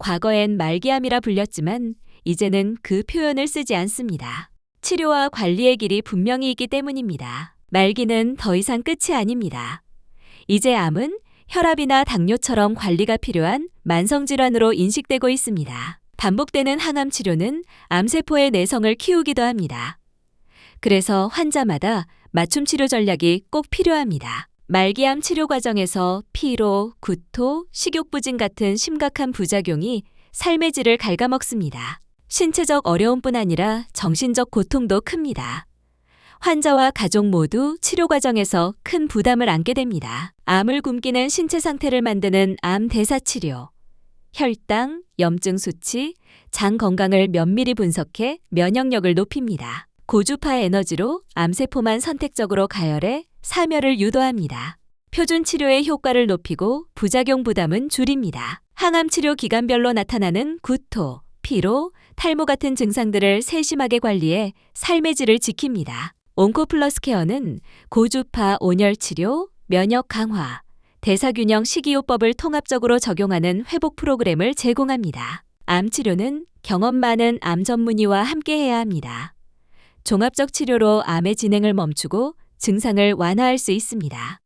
과거엔 말기암이라 불렸지만 이제는 그 표현을 쓰지 않습니다. 치료와 관리의 길이 분명히 있기 때문입니다. 말기는 더 이상 끝이 아닙니다. 이제 암은 혈압이나 당뇨처럼 관리가 필요한 만성질환으로 인식되고 있습니다. 반복되는 항암 치료는 암세포의 내성을 키우기도 합니다. 그래서 환자마다 맞춤 치료 전략이 꼭 필요합니다. 말기암 치료 과정에서 피로, 구토, 식욕부진 같은 심각한 부작용이 삶의 질을 갉아먹습니다. 신체적 어려움뿐 아니라 정신적 고통도 큽니다. 환자와 가족 모두 치료 과정에서 큰 부담을 안게 됩니다. 암을 굶기는 신체 상태를 만드는 암 대사 치료, 혈당, 염증 수치, 장 건강을 면밀히 분석해 면역력을 높입니다. 고주파 에너지로 암세포만 선택적으로 가열해 사멸을 유도합니다. 표준 치료의 효과를 높이고 부작용 부담은 줄입니다. 항암 치료 기간별로 나타나는 구토, 피로, 탈모 같은 증상들을 세심하게 관리해 삶의 질을 지킵니다. 온코플러스 케어는 고주파 온열 치료, 면역 강화, 대사균형 식이요법을 통합적으로 적용하는 회복 프로그램을 제공합니다. 암 치료는 경험 많은 암 전문의와 함께 해야 합니다. 종합적 치료로 암의 진행을 멈추고 증상을 완화할 수 있습니다.